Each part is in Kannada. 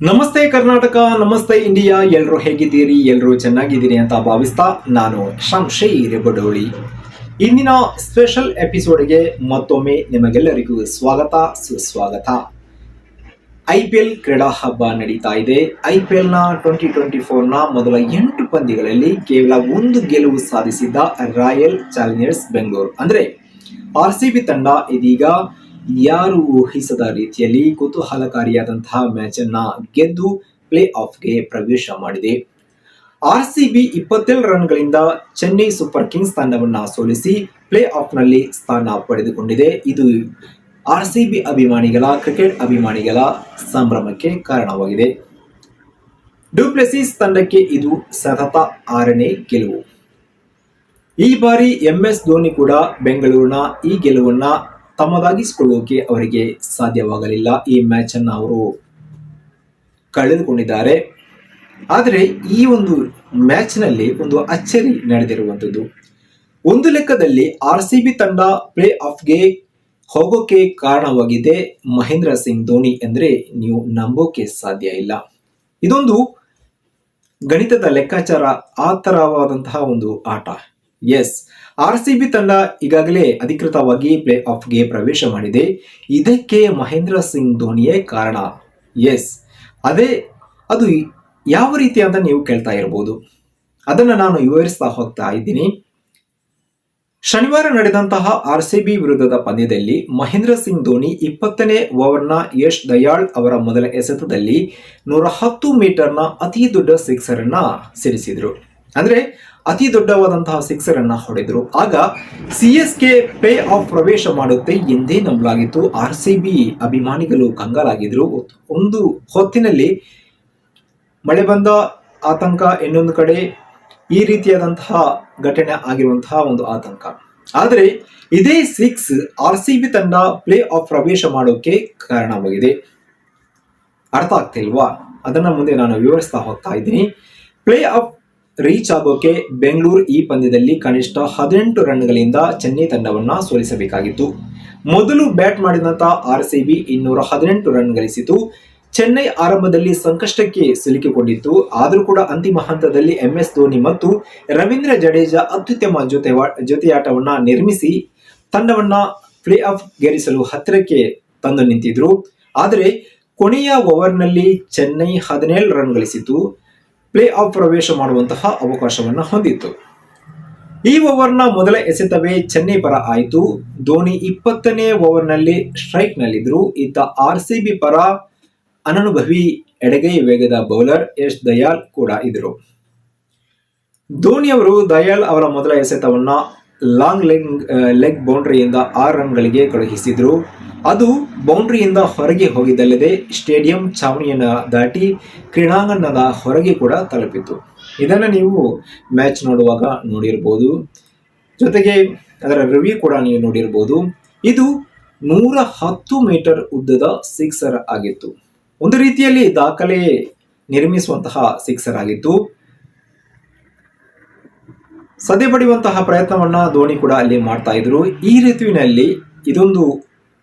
ನಮಸ್ತೆ ಕರ್ನಾಟಕ, ನಮಸ್ತೆ ಇಂಡಿಯಾ. ಎಲ್ಲರೂ ಹೇಗಿದ್ದೀರಿ? ಎಲ್ಲರೂ ಚೆನ್ನಾಗಿದ್ದೀರಿ ಅಂತ ಭಾವಿಸ್ತಾ ನಾನು ಶಂಶೀರ್ ಬಡೋಳಿ ಇಂದಿನ ಸ್ಪೆಷಲ್ ಎಪಿಸೋಡ್ಗೆ ಮತ್ತೊಮ್ಮೆ ನಿಮಗೆಲ್ಲರಿಗೂ ಸ್ವಾಗತ, ಸುಸ್ವಾಗತ. ಐ ಪಿ ಎಲ್ ಕ್ರೀಡಾ ಹಬ್ಬ ನಡೀತಾ ಇದೆ. ಐ ಪಿ ಎಲ್ನ ಟ್ವೆಂಟಿ ಟ್ವೆಂಟಿ ಫೋರ್ನ ಮೊದಲ ಎಂಟು ಪಂದ್ಯಗಳಲ್ಲಿ ಕೇವಲ ಒಂದು ಗೆಲುವು ಸಾಧಿಸಿದ್ದ ರಾಯಲ್ ಚಾಲೆಂಜರ್ಸ್ ಬೆಂಗಳೂರು. ಅಂದರೆ ಆರ್ ಸಿ ಬಿ ತಂಡ ಇದೀಗ ಯಾರು ಊಹಿಸದ ರೀತಿಯಲ್ಲಿ ಕುತೂಹಲಕಾರಿಯಾದಂತಹ ಮ್ಯಾಚ್ ಅನ್ನ ಗೆದ್ದು ಪ್ಲೇ ಆಫ್ಗೆ ಪ್ರವೇಶ ಮಾಡಿದೆ. ಆರ್ ಸಿ ಬಿ ಇಪ್ಪತ್ತೇಳು ರನ್ಗಳಿಂದ ಚೆನ್ನೈ ಸೂಪರ್ ಕಿಂಗ್ಸ್ ತಂಡವನ್ನ ಸೋಲಿಸಿ ಪ್ಲೇ ಆಫ್ನಲ್ಲಿ ಸ್ಥಾನ ಪಡೆದುಕೊಂಡಿದೆ. ಇದು ಆರ್ ಸಿ ಬಿ ಅಭಿಮಾನಿಗಳ, ಕ್ರಿಕೆಟ್ ಅಭಿಮಾನಿಗಳ ಸಂಭ್ರಮಕ್ಕೆ ಕಾರಣವಾಗಿದೆ. ಡುಪ್ಲೆಸಿಸ್ ತಂಡಕ್ಕೆ ಇದು ಸತತ ಆರನೇ ಗೆಲುವು. ಈ ಬಾರಿ ಎಂ ಎಸ್ ಧೋನಿ ಕೂಡ ಬೆಂಗಳೂರಿನ ಈ ಗೆಲುವನ್ನ ತಮ್ಮದಾಗಿಸಿಕೊಳ್ಳೋಕೆ ಅವರಿಗೆ ಸಾಧ್ಯವಾಗಲಿಲ್ಲ. ಈ ಮ್ಯಾಚ್ ಅನ್ನು ಅವರು ಕಳೆದುಕೊಂಡಿದ್ದಾರೆ. ಆದರೆ ಈ ಒಂದು ಮ್ಯಾಚ್ನಲ್ಲಿ ಒಂದು ಅಚ್ಚರಿ ನಡೆದಿರುವಂಥದ್ದು. ಒಂದು ಲೆಕ್ಕದಲ್ಲಿ ಆರ್ ಸಿ ಬಿ ತಂಡ ಪ್ಲೇ ಆಫ್ಗೆ ಹೋಗೋಕೆ ಕಾರಣವಾಗಿದೆ ಮಹೇಂದ್ರ ಸಿಂಗ್ ಧೋನಿ ಅಂದರೆ ನೀವು ನಂಬೋಕೆ ಸಾಧ್ಯ ಇಲ್ಲ. ಇದೊಂದು ಗಣಿತದ ಲೆಕ್ಕಾಚಾರ ಆ ಒಂದು ಆಟ. ಎಸ್ ಆರ್ ಸಿ ಬಿ ತಂಡ ಈಗಾಗಲೇ ಅಧಿಕೃತವಾಗಿ ಪ್ಲೇ ಆಫ್ಗೆ ಪ್ರವೇಶ ಮಾಡಿದೆ. ಇದಕ್ಕೆ ಮಹೇಂದ್ರ ಸಿಂಗ್ ಧೋನಿಯೇ ಕಾರಣ. ಎಸ್ ಅದೇ, ಅದು ಯಾವ ರೀತಿ ಅಂತ ನೀವು ಕೇಳ್ತಾ ಇರಬಹುದು ಅದನ್ನು ನಾನು ವಿವರಿಸ್ತಾ ಹೋಗ್ತಾ ಇದ್ದೀನಿ. ಶನಿವಾರ ನಡೆದಂತಹ ಆರ್ ಸಿ ಬಿ ವಿರುದ್ಧದ ಪಂದ್ಯದಲ್ಲಿ ಮಹೇಂದ್ರ ಸಿಂಗ್ ಧೋನಿ ಇಪ್ಪತ್ತನೇ ಓವರ್ನ ಯಶ್ ದಯಾಳ್ ಅವರ ಮೊದಲ ಎಸೆತದಲ್ಲಿ ನೂರ ಹತ್ತು ಮೀಟರ್ನ ಅತಿ ದೊಡ್ಡ ಸಿಕ್ಸರ್ ಅನ್ನ ಅಂದರೆ ಅಂದ್ರೆ ಅತಿ ದೊಡ್ಡವಾದಂತಹ ಸಿಕ್ಸರ್ ಅನ್ನ ಹೊಡೆದ್ರು. ಆಗ C S K play off ಪ್ರವೇಶ ಮಾಡುತ್ತೆ ಎಂದೇ ನಂಬಲಾಗಿತ್ತು. ಆರ್ ಸಿ ಬಿ ಅಭಿಮಾನಿಗಳು ಕಂಗಾಲಾಗಿದ್ರು. ಒಂದು ಹೊತ್ತಿನಲ್ಲಿ ಮಳೆ ಬಂದ ಆತಂಕ, ಇನ್ನೊಂದು ಕಡೆ ಈ ರೀತಿಯಾದಂತಹ ಘಟನೆ ಆಗಿರುವಂತಹ ಒಂದು ಆತಂಕ. ಆದರೆ ಇದೇ ಸಿಕ್ಸ್ ಆರ್ ಸಿ ಬಿ ತಂಡ ಪ್ಲೇ ಆಫ್ ಪ್ರವೇಶ ಮಾಡೋಕೆ ಕಾರಣವಾಗಿದೆ. ಅರ್ಥ ಆಗ್ತಿಲ್ವಾ? ಅದನ್ನ ಮುಂದೆ ನಾನು ವಿವರಿಸ್ತಾ ಹೋಗ್ತಾ ಇದ್ದೀನಿ. ಪ್ಲೇ ಆಫ್ ರೀಚ್ ಆಗೋಕೆ ಬೆಂಗಳೂರು ಈ ಪಂದ್ಯದಲ್ಲಿ ಕನಿಷ್ಠ ಹದಿನೆಂಟು ರನ್ಗಳಿಂದ ಚೆನ್ನೈ ತಂಡವನ್ನ ಸೋಲಿಸಬೇಕಾಗಿತ್ತು. ಮೊದಲು ಬ್ಯಾಟ್ ಮಾಡಿದಂತ ಆರ್ ಸಿ ಬಿ ಇನ್ನೂರ ಹದಿನೆಂಟು ರನ್ ಗಳಿಸಿತು. ಚೆನ್ನೈ ಆರಂಭದಲ್ಲಿ ಸಂಕಷ್ಟಕ್ಕೆ ಸಿಲುಕಿಕೊಂಡಿತ್ತು. ಆದರೂ ಕೂಡ ಅಂತಿಮ ಹಂತದಲ್ಲಿ ಎಂ ಎಸ್ ಧೋನಿ ಮತ್ತು ರವೀಂದ್ರ ಜಡೇಜಾ ಅತ್ಯುತ್ತಮ ಜೊತೆ ಜೊತೆಯಾಟವನ್ನು ನಿರ್ಮಿಸಿ ತಂಡವನ್ನು ಪ್ಲೇ ಆಫ್ ಗೆರಿಸಲು ಹತ್ತಿರಕ್ಕೆ ತಂದು ನಿಂತಿದ್ರು. ಆದರೆ ಕೊನೆಯ ಓವರ್ನಲ್ಲಿ ಚೆನ್ನೈ ಹದಿನೇಳು ರನ್ ಗಳಿಸಿತು ಪ್ಲೇ ಆಫ್ ಪ್ರವೇಶ ಮಾಡುವಂತಹ ಅವಕಾಶವನ್ನ ಹೊಂದಿತ್ತು. ಈ ಓವರ್ನ ಮೊದಲ ಎಸೆತವೇ ಚೆನ್ನೈ ಪರ ಆಯಿತು. ಧೋನಿ ಇಪ್ಪತ್ತನೇ ಓವರ್ನಲ್ಲಿ ಸ್ಟ್ರೈಕ್ನಲ್ಲಿದ್ದರು. ಇತ್ತ ಆರ್ ಸಿ ಪರ ಅನನುಭವಿ ಎಡಗೈ ವೇಗದ ಬೌಲರ್ ಯಶ್ ದಯಾಲ್ ಕೂಡ ಇದ್ದರು. ಧೋನಿ ಅವರು ದಯಾಲ್ ಅವರ ಮೊದಲ ಎಸೆತವನ್ನ ಲಾಂಗ್ ಲೆಗ್ ಲೆಗ್ ಬೌಂಡ್ರಿಯಿಂದ ಆರು ರನ್ಗಳಿಗೆ ಕಳುಹಿಸಿದರು. ಅದು ಬೌಂಡ್ರಿಯಿಂದ ಹೊರಗೆ ಹೋಗಿದ್ದಲ್ಲದೆ ಸ್ಟೇಡಿಯಂ ಛಾವಣಿಯನ್ನು ದಾಟಿ ಕ್ರೀಡಾಂಗಣದ ಹೊರಗೆ ಕೂಡ ತಲುಪಿತು ಇದನ್ನು ನೀವು ಮ್ಯಾಚ್ ನೋಡುವಾಗ ನೋಡಿರ್ಬೋದು. ಜೊತೆಗೆ ಅದರ ರಿವ್ಯೂ ಕೂಡ ನೀವು ನೋಡಿರ್ಬೋದು. ಇದು ನೂರ ಹತ್ತು ಮೀಟರ್ ಉದ್ದದ ಸಿಕ್ಸರ್ ಆಗಿತ್ತು. ಒಂದು ರೀತಿಯಲ್ಲಿ ದಾಖಲೆ ನಿರ್ಮಿಸುವಂತಹ ಸಿಕ್ಸರ್ ಆಗಿತ್ತು. ಸದ್ಯ ಪಡೆಯುವಂತಹ ಪ್ರಯತ್ನವನ್ನ ಧೋನಿ ಕೂಡ ಅಲ್ಲಿ ಮಾಡ್ತಾ ಇದ್ರು. ಈ ಋತುವಿನಲ್ಲಿ ಇದೊಂದು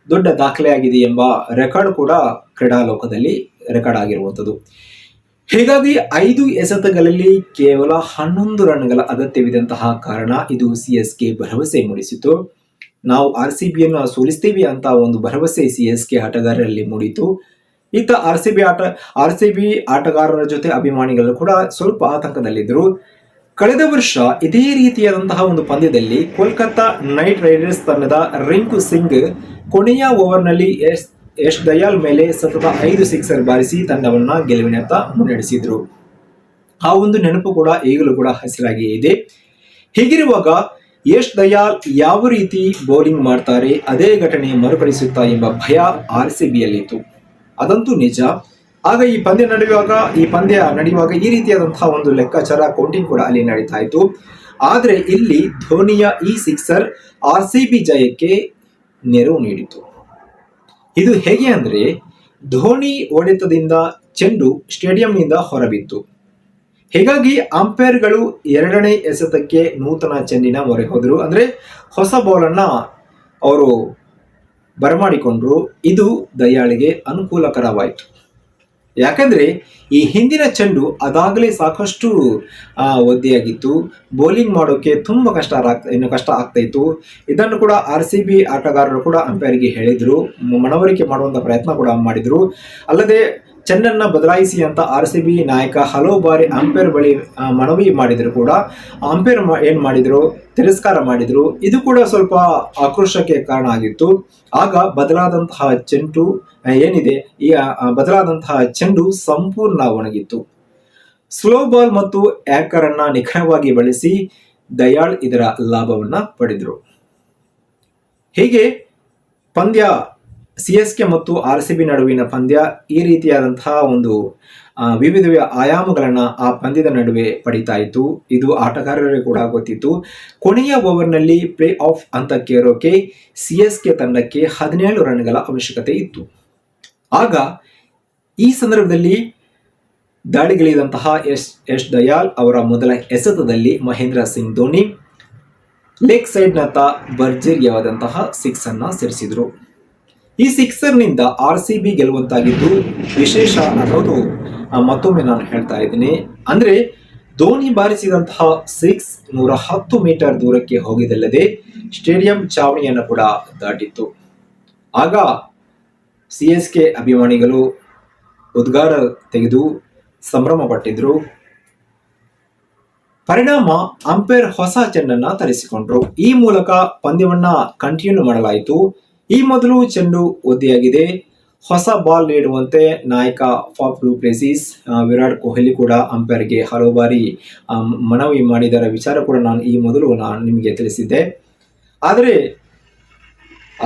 ದೊಡ್ಡ ದಾಖಲೆಯಾಗಿದೆ ಎಂಬ ರೆಕಾರ್ಡ್ ಕೂಡ ಕ್ರೀಡಾ ಲೋಕದಲ್ಲಿ ರೆಕಾರ್ಡ್ ಆಗಿರುವಂಥದ್ದು. ಹೀಗಾಗಿ ಐದು ಎಸೆತಗಳಲ್ಲಿ ಕೇವಲ ಹನ್ನೊಂದು ರನ್ಗಳ ಅಗತ್ಯವಿದಂತಹ ಕಾರಣ ಇದು ಸಿ ಎಸ್ ಕೆ ಭರವಸೆ ಮೂಡಿಸಿತು ನಾವು ಆರ್ ಸಿ ಬಿಯನ್ನು ಸೋಲಿಸ್ತೀವಿ ಅಂತ ಒಂದು ಭರವಸೆ ಸಿ ಎಸ್ ಕೆ ಆಟಗಾರರಲ್ಲಿ ಮೂಡಿತು ಇತ್ತ ಆರ್ ಸಿ ಬಿ ಆಟ, ಆರ್ ಸಿ ಬಿ ಆಟಗಾರರ ಜೊತೆ ಅಭಿಮಾನಿಗಳು ಕೂಡ ಸ್ವಲ್ಪ ಆತಂಕದಲ್ಲಿದ್ದರು. ಕಳೆದ ವರ್ಷ ಇದೇ ರೀತಿಯಾದಂತಹ ಒಂದು ಪಂದ್ಯದಲ್ಲಿ ಕೋಲ್ಕತ್ತಾ ನೈಟ್ ರೈಡರ್ಸ್ ತಂಡದ ರಿಂಕು ಸಿಂಗ್ ಕೊನೆಯ ಓವರ್ನಲ್ಲಿ ಎಸ್ ಯಶ್ ದಯಾಲ್ ಮೇಲೆ ಸತತ ಐದು ಸಿಕ್ಸರ್ ಬಾರಿಸಿ ತಂಡವನ್ನ ಗೆಲುವಿನತ್ತ ಮುನ್ನಡೆಸಿದ್ರು. ಆ ಒಂದು ನೆನಪು ಕೂಡ ಈಗಲೂ ಕೂಡ ಹಸಿರಾಗಿಯೇ ಇದೆ. ಹೀಗಿರುವಾಗ ಯಶ್ ದಯಾಲ್ ಯಾವ ರೀತಿ ಬೌಲಿಂಗ್ ಮಾಡ್ತಾರೆ, ಅದೇ ಘಟನೆ ಮರುಕಳಿಸುತ್ತಾ ಎಂಬ ಭಯ ಆರ್ ಸಿ ಬಿಯಲ್ಲಿತ್ತು. ಅದಂತೂ ನಿಜ. ಆಗ ಈ ಪಂದ್ಯ ನಡೆಯುವಾಗ, ಈ ಪಂದ್ಯ ನಡೆಯುವಾಗ ಈ ರೀತಿಯಾದಂತಹ ಒಂದು ಲೆಕ್ಕಾಚಾರ ಕೌಂಟಿಂಗ್ ಕೂಡ ಅಲ್ಲಿ ನಡೀತಾ ಇತ್ತು. ಆದರೆ ಇಲ್ಲಿ ಧೋನಿಯ ಈ ಸಿಕ್ಸರ್ ಆರ್ ಸಿ ಬಿ ಜಯಕ್ಕೆ ನೆರವು ನೀಡಿತು ಇದು ಹೇಗೆ ಅಂದ್ರೆ, ಧೋನಿ ಹೊಡೆತದಿಂದ ಚೆಂಡು ಸ್ಟೇಡಿಯಂನಿಂದ ಹೊರಬಿತ್ತು. ಹೀಗಾಗಿ ಅಂಪೈರ್ಗಳು ಎರಡನೇ ಎಸೆತಕ್ಕೆ ನೂತನ ಚೆಂಡಿನ ಮೊರೆ ಹೋದರು. ಅಂದ್ರೆ ಹೊಸ ಬಾಲನ್ನ ಅವರು ಬರಮಾಡಿಕೊಂಡ್ರು. ಇದು ದಯಾಳಿಗೆ ಅನುಕೂಲಕರವಾಯಿತು. ಯಾಕಂದ್ರೆ ಈ ಹಿಂದಿನ ಚೆಂಡು ಅದಾಗಲೇ ಸಾಕಷ್ಟು ಒದ್ದೆಯಾಗಿತ್ತು. ಬೌಲಿಂಗ್ ಮಾಡೋಕೆ ತುಂಬ ಕಷ್ಟ ಇನ್ನು ಕಷ್ಟ ಆಗ್ತಾ ಇತ್ತು. ಇದನ್ನು ಕೂಡ ಆರ್ ಸಿ ಬಿ ಆಟಗಾರರು ಕೂಡ ಅಂಪೈರ್ಗೆ ಹೇಳಿದರು. ಮನವರಿಕೆ ಮಾಡುವಂತ ಪ್ರಯತ್ನ ಕೂಡ ಮಾಡಿದ್ರು. ಅಲ್ಲದೆ ಚೆಂಡನ್ನ ಬದಲಾಯಿಸಿ ಅಂತ ಆರ್ ಸಿ ಬಿ ನಾಯಕ ಹಲವು ಬಾರಿ ಅಂಪೈರ್ ಬಳಿ ಮನವಿ ಮಾಡಿದ್ರು ಕೂಡ. ಅಂಪೈರ್ ಏನು ಮಾಡಿದ್ರು? ತಿರಸ್ಕಾರ ಮಾಡಿದ್ರು. ಇದು ಕೂಡ ಸ್ವಲ್ಪ ಆಕ್ರೋಶಕ್ಕೆ ಕಾರಣ ಆಗಿತ್ತು. ಆಗ ಬದಲಾದಂತಹ ಚೆಂಡು ಏನಿದೆ? ಈ ಬದಲಾದಂತಹ ಚೆಂಡು ಸಂಪೂರ್ಣ ಒಣಗಿತ್ತು. ಸ್ಲೋ ಬಾಲ್ ಮತ್ತು ಆ್ಯಕರನ್ನು ಅನ್ನ ನಿಖರವಾಗಿ ಬಳಸಿ ದಯಾಳ್ ಇದರ ಲಾಭವನ್ನ ಪಡೆದರು. ಹೀಗೆ ಪಂದ್ಯ ಸಿ ಎಸ್ ಕೆ ಮತ್ತು ಆರ್ ಸಿ ಬಿ ನಡುವಿನ ಪಂದ್ಯ ಈ ರೀತಿಯಾದಂತಹ ಒಂದು ವಿವಿಧ ಆಯಾಮಗಳನ್ನ ಆ ಪಂದ್ಯದ ನಡುವೆ ಪಡಿತಾ ಇತ್ತು. ಇದು ಆಟಗಾರರಿಗೆ ಕೂಡ ಗೊತ್ತಿತ್ತು. ಕೊನೆಯ ಓವರ್ನಲ್ಲಿ ಪ್ಲೇ ಆಫ್ ಹಂತಕ್ಕೇರೋಕೆ ಸಿ ಎಸ್ ಕೆ ತಂಡಕ್ಕೆ ಹದಿನೇಳು ರನ್ಗಳ ಅವಶ್ಯಕತೆ ಇತ್ತು. ಆಗ ಈ ಸಂದರ್ಭದಲ್ಲಿ ದಾಳಿಗಿಳಿದಂತಹ ಎಸ್ ಎಸ್ ದಯಾಲ್ ಅವರ ಮೊದಲ ಎಸೆತದಲ್ಲಿ ಮಹೇಂದ್ರ ಸಿಂಗ್ ಧೋನಿ, ಲೆಗ್ ಸೈಡ್ನತ್ತ ಭರ್ಜರಿಯಾದಂತಹ ಸಿಕ್ಸ್ ಅನ್ನ ಸೇರಿಸಿದ್ರು. ಈ ಸಿಕ್ಸರ್ನಿಂದ ಆರ್ ಸಿ ಬಿ ಗೆಲ್ಲುವಂತಾಗಿದ್ದು ವಿಶೇಷ ಅನ್ನೋದು ಮತ್ತೊಮ್ಮೆ ನಾನು ಹೇಳ್ತಾ ಇದ್ದೀನಿ. ಅಂದ್ರೆ, ಧೋನಿ ಬಾರಿಸಿದಂತಹ ಸಿಕ್ಸ್ ನೂರ ಹತ್ತು ಮೀಟರ್ ದೂರಕ್ಕೆ ಹೋಗಿದಲ್ಲದೆ ಸ್ಟೇಡಿಯಂ ಚಾವಣಿಯನ್ನು ಕೂಡ ದಾಟಿತ್ತು. ಆಗ ಸಿ ಎಸ್ ಕೆ ಅಭಿಮಾನಿಗಳು ಉದ್ಗಾರ ತೆಗೆದು ಸಂಭ್ರಮ ಪಟ್ಟಿದ್ರು. ಪರಿಣಾಮ ಅಂಪೈರ್ ಹೊಸ ಚೆಂಡನ್ನ ತರಿಸಿಕೊಂಡ್ರು. ಈ ಮೂಲಕ ಪಂದ್ಯವನ್ನ ಕಂಟಿನ್ಯೂ ಮಾಡಲಾಯಿತು. ಈ ಮೊದಲು ಚೆಂಡು ಒದ್ದೆಯಾಗಿದೆ. ಹೊಸ ಬಾಲ್ ನೀಡುವಂತೆ ನಾಯಕ Faf du Plessis Virat Kohli ಕೂಡ ಅಂಪೈರ್ಗೆ ಹಲವು ಬಾರಿ ಮನವಿ ಮಾಡಿದರ ವಿಚಾರ ಕೂಡ ನಾನು ಈ ಮೊದಲು ನಾನು ನಿಮಗೆ ತಿಳಿಸಿದ್ದೆ. ಆದರೆ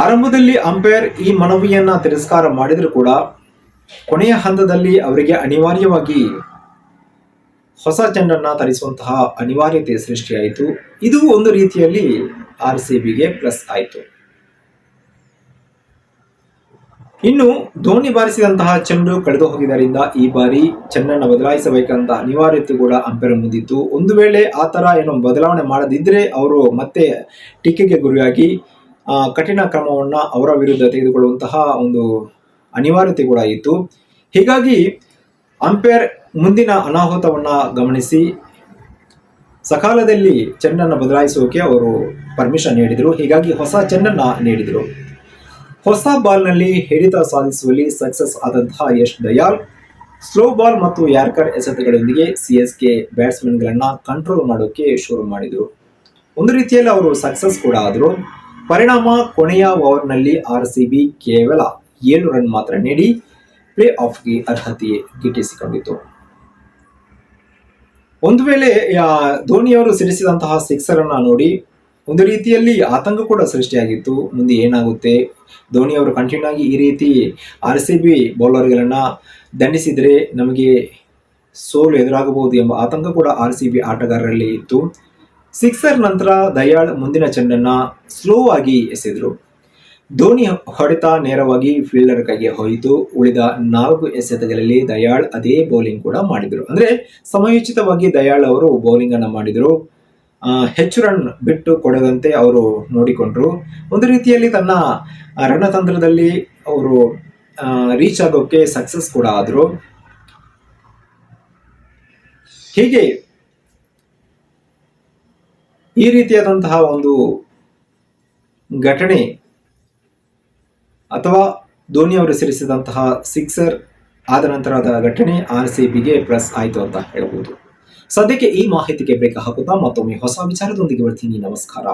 ಆರಂಭದಲ್ಲಿ ಅಂಪೈರ್ ಈ ಮನವಿಯನ್ನ ತಿರಸ್ಕಾರ ಮಾಡಿದರೂ ಕೂಡ ಕೊನೆಯ ಹಂತದಲ್ಲಿ ಅವರಿಗೆ ಅನಿವಾರ್ಯವಾಗಿ ಹೊಸ ಚೆಂಡನ್ನ ತರಿಸುವಂತಹ ಅನಿವಾರ್ಯತೆ ಸೃಷ್ಟಿಯಾಯಿತು. ಇದು ಒಂದು ರೀತಿಯಲ್ಲಿ ಆರ್ ಸಿ ಬಿಗೆ ಪ್ಲಸ್ ಆಯಿತು. ಇನ್ನು ಧೋನಿ ಬಾರಿಸಿದಂತಹ ಚೆಂಡು ಕಳೆದು ಹೋಗಿದ್ದರಿಂದ ಈ ಬಾರಿ ಚೆನ್ನನ್ನು ಬದಲಾಯಿಸಬೇಕಂತ ಅನಿವಾರ್ಯತೆ ಕೂಡ ಅಂಪೈರ್ ಮುಂದಿತ್ತು. ಒಂದು ವೇಳೆ ಆ ಥರ ಏನು ಬದಲಾವಣೆ ಮಾಡದಿದ್ದರೆ ಅವರು ಮತ್ತೆ ಟೀಕೆಗೆ ಗುರಿಯಾಗಿ ಆ, ಕಠಿಣ ಕ್ರಮವನ್ನ ಅವರ ವಿರುದ್ಧ ತೆಗೆದುಕೊಳ್ಳುವಂತಹ ಒಂದು ಅನಿವಾರ್ಯತೆ ಕೂಡ ಇತ್ತು. ಹೀಗಾಗಿ ಅಂಪೈರ್ ಮುಂದಿನ ಅನಾಹುತವನ್ನ ಗಮನಿಸಿ ಸಕಾಲದಲ್ಲಿ ಚೆನ್ನನ್ನು ಬದಲಾಯಿಸೋಕೆ ಅವರು ಪರ್ಮಿಷನ್ ನೀಡಿದರು. ಹೀಗಾಗಿ ಹೊಸ ಚೆನ್ನನ್ನ ನೀಡಿದರು. ಹೊಸ ಬಾಲ್ನಲ್ಲಿ ಹಿಡಿತ ಸಾಧಿಸುವಲ್ಲಿ ಸಕ್ಸಸ್ ಆದಂತಹ ಯಶ್ ದಯಾಲ್ ಸ್ಲೋ ಬಾಲ್ ಮತ್ತು ಯಾರ್ಕರ್ ಎಸೆತಗಳೊಂದಿಗೆ ಸಿ ಎಸ್ ಕೆ ಬ್ಯಾಟ್ಸ್ಮನ್ಗಳನ್ನ ಕಂಟ್ರೋಲ್ ಮಾಡೋಕೆ ಶುರು ಮಾಡಿದರು. ಒಂದು ರೀತಿಯಲ್ಲಿ ಅವರು ಸಕ್ಸಸ್ ಕೂಡ ಆದರು. ಪರಿಣಾಮ ಕೊನೆಯ ಓವರ್ನಲ್ಲಿ ಆರ್ ಸಿ ಬಿ ಕೇವಲ ಏಳು ರನ್ ಮಾತ್ರ ನೀಡಿ ಪ್ಲೇ ಆಫ್ಗೆ ಅರ್ಹತೆ ಗಿಟ್ಟಿಸಿಕೊಂಡಿತು ಒಂದು ವೇಳೆ ಧೋನಿಯವರು ಸಿಡಿಸಿದಂತಹ ಸಿಕ್ಸರ್ ಅನ್ನ ನೋಡಿ ಒಂದು ರೀತಿಯಲ್ಲಿ ಆತಂಕ ಕೂಡ ಸೃಷ್ಟಿಯಾಗಿತ್ತು. ಮುಂದೆ ಏನಾಗುತ್ತೆ? ಧೋನಿ ಅವರು ಕಂಟಿನ್ಯೂ ಆಗಿ ಈ ರೀತಿ ಆರ್ ಸಿ ಬಿ ಬೌಲರ್ಗಳನ್ನ ದಂಡಿಸಿದರೆ ನಮಗೆ ಸೋಲು ಎದುರಾಗಬಹುದು ಎಂಬ ಆತಂಕ ಕೂಡ ಆರ್ ಸಿ ಬಿ ಆಟಗಾರರಲ್ಲಿ ಇತ್ತು. ಸಿಕ್ಸರ್ ನಂತರ ದಯಾಳ್ ಮುಂದಿನ ಚೆಂಡನ್ನ ಸ್ಲೋ ಆಗಿ ಎಸೆದರು. ಧೋನಿ ಹೊಡೆತ ನೇರವಾಗಿ ಫೀಲ್ಡರ್ ಕೈಗೆ ಹೋಯಿತು ಉಳಿದ ನಾಲ್ಕು ಎಸೆತಗಳಲ್ಲಿ ದಯಾಳ್ ಅದೇ ಬೌಲಿಂಗ್ ಕೂಡ ಮಾಡಿದರು. ಅಂದ್ರೆ ಸಮಯೋಚಿತವಾಗಿ ದಯಾಳ್ ಅವರು ಬೌಲಿಂಗ್ ಅನ್ನ ಮಾಡಿದರು. ಹೆಚ್ಚು ರನ್ ಬಿಟ್ಟು ಕೊಡದಂತೆ ಅವರು ನೋಡಿಕೊಂಡ್ರು. ಒಂದು ರೀತಿಯಲ್ಲಿ ತನ್ನ ರಣತಂತ್ರದಲ್ಲಿ ಅವರು ರೀಚ್ ಆಗೋಕೆ ಸಕ್ಸಸ್ ಕೂಡ ಆದರು. ಹೀಗೆ ಈ ರೀತಿಯಾದಂತಹ ಒಂದು ಘಟನೆ ಅಥವಾ ಧೋನಿ ಅವರು ಸೇರಿಸಿದಂತಹ ಸಿಕ್ಸರ್ ಆದ ನಂತರದ ಘಟನೆ ಆರ್ ಸಿ ಬಿಗೆ ಪ್ಲಸ್ ಆಯಿತು ಅಂತ ಹೇಳ್ಬೋದು. ಸದ್ಯಕ್ಕೆ ಈ ಮಾಹಿತಿಗೆ ಬ್ರೇಕ್ ಹಾಕುತ್ತಾ ಮತ್ತೊಮ್ಮೆ ಹೊಸ ವಿಚಾರದೊಂದಿಗೆ ಬರ್ತೀನಿ ನಮಸ್ಕಾರ